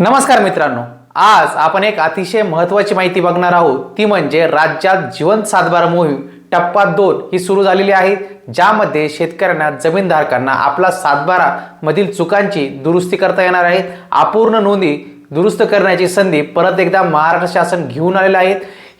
नमस्कार मित्रांनो आज आपण एक अतिशय महत्त्वाची माहिती बघणार आहोत. ती म्हणजे राज्यात जिवंत सातबारा मोहीम टप्पा दोन ही सुरू झालेली आहे ज्यामध्ये शेतकऱ्यांना जमीनधारकांना आपला सातबारा मधील चुकांची दुरुस्ती करता येणार आहे. अपूर्ण नोंदी दुरुस्त करण्याची संधी परत एकदा महाराष्ट्र शासन घेऊन आलेलं आहे.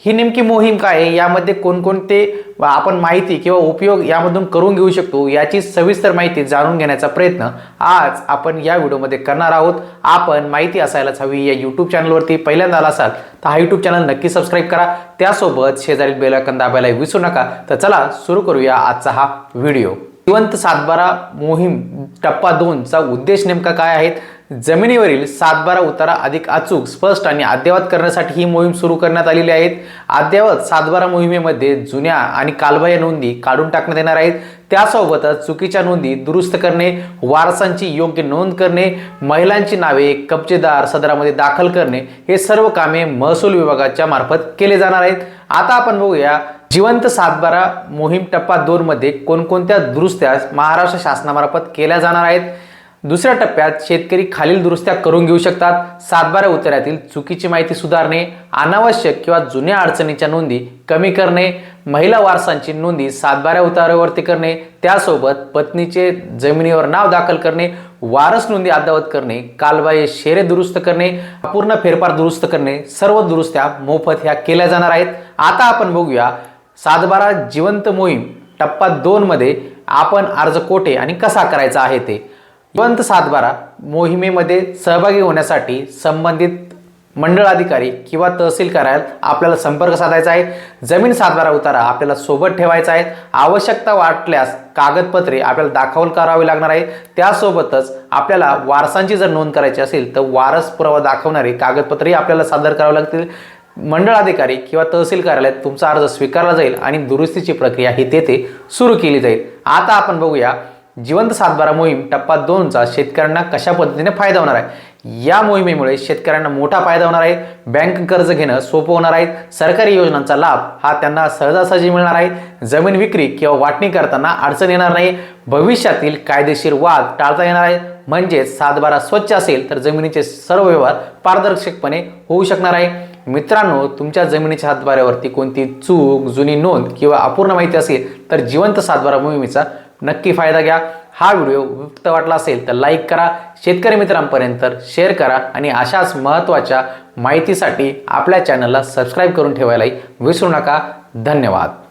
ही नेमकी मोहीम काय आहे? यामध्ये कोणकोणते आपण माहिती किंवा उपयोग यामधून करून घेऊ शकतो याची सविस्तर माहिती जाणून घेण्याचा प्रयत्न आज आपण या व्हिडिओमध्ये करणार आहोत. आपण माहिती असायलाच हवी या यूट्यूब चॅनलवरती पहिल्यांदा आला असाल तर हा यूट्यूब चॅनल नक्की सबस्क्राईब करा. त्यासोबत शेजारील बेलायकन दाबायला विसरू नका. तर चला सुरू करूया आजचा हा व्हिडिओ. जिवंत सातबारा मोहीम टप्पा दोनचा उद्देश नेमका काय आहेत जमिनीवरील सातबारा उतारा अधिक अचूक स्पष्ट आणि अद्ययावत करण्यासाठी ही मोहीम सुरू करण्यात आलेली आहे. अद्ययावत सातबारा मोहिमेमध्ये जुन्या आणि कालबाह्य नोंदी काढून टाकण्यात येणार आहेत. त्यासोबतच चुकीच्या नोंदी दुरुस्त करणे वारसांची योग्य नोंद करणे महिलांची नावे कब्जेदार सदरामध्ये दाखल करणे हे सर्व कामे महसूल विभागाच्या मार्फत केले जाणार आहेत. आता आपण बघूया जिवंत सातबारा मोहीम टप्पा दोनमध्ये कोणकोणत्या दुरुस्त्या महाराष्ट्र शासनामार्फत केल्या जाणार आहेत? दुसऱ्या टप्प्यात शेतकरी खालील दुरुस्त्या करून घेऊ शकतात. सातबारा उतार्यातील चुकीची माहिती सुधारणे अनावश्यक किंवा जुन्या अडचणीच्या नोंदी कमी करणे महिला वारसांची नोंदी सातबाऱ्या उतारावरती करणे त्यासोबत पत्नीचे जमिनीवर नाव दाखल करणे वारस नोंदी अद्यावत करणे कालबाह्य शेरे दुरुस्त करणे अपूर्ण फेरफार दुरुस्त करणे सर्व दुरुस्त्या मोफत ह्या केल्या जाणार आहेत. आता आपण बघूया सातबारा जिवंत मोहीम टप्पा दोनमध्ये आपण अर्ज कोठे आणि कसा करायचा आहे ते. जिवंत सातबारा मोहिमेमध्ये सहभागी होण्यासाठी संबंधित मंडळ अधिकारी किंवा तहसील कार्यालयात आपल्याला संपर्क साधायचा आहे. जमीन सातबारा उतारा आपल्याला सोबत ठेवायचा आहे. आवश्यकता वाटल्यास कागदपत्रे आपल्याला दाखवून करावी लागणार आहे. त्यासोबतच आपल्याला वारसांची जर नोंद करायची असेल तर वारस पुरावा दाखवणारे कागदपत्रेही आपल्याला सादर करावे लागतील. मंडळ अधिकारी किंवा तहसील कार्यालयात तुमचा अर्ज स्वीकारला जाईल आणि दुरुस्तीची प्रक्रिया ही तेथे सुरू केली जाईल. आता आपण बघूया जिवंत सातबारा मोहीम टप्पा दोनचा शेतकऱ्यांना कशा पद्धतीने फायदा होणार आहे? या मोहिमेमुळे शेतकऱ्यांना मोठा फायदा होणार आहे. बँक कर्ज घेणं सोपं होणार आहे. सरकारी योजनांचा लाभ हा त्यांना सहजासहजी मिळणार आहे. जमीन विक्री किंवा वाटणी करताना अडचण येणार नाही. भविष्यातील कायदेशीर वाद टाळता येणार आहे. म्हणजेच सातबारा स्वच्छ असेल तर जमिनीचे सर्व व्यवहार पारदर्शकपणे होऊ शकणार आहे. मित्रांनो तुमच्या जमिनीच्या हातबाऱ्यावरती कोणती चूक जुनी नोंद किंवा अपूर्ण माहिती असेल तर जिवंत सातबारा मोहिमेचा नक्की फायदा घ्या. हा व्हिडिओ उपयुक्त वाटला असेल तर लाईक करा शेतकरी मित्रांपर्यंत शेअर करा आणि अशाच महत्त्वाच्या माहितीसाठी आपल्या चॅनलला सबस्क्राईब करून ठेवायलाही विसरू नका. धन्यवाद.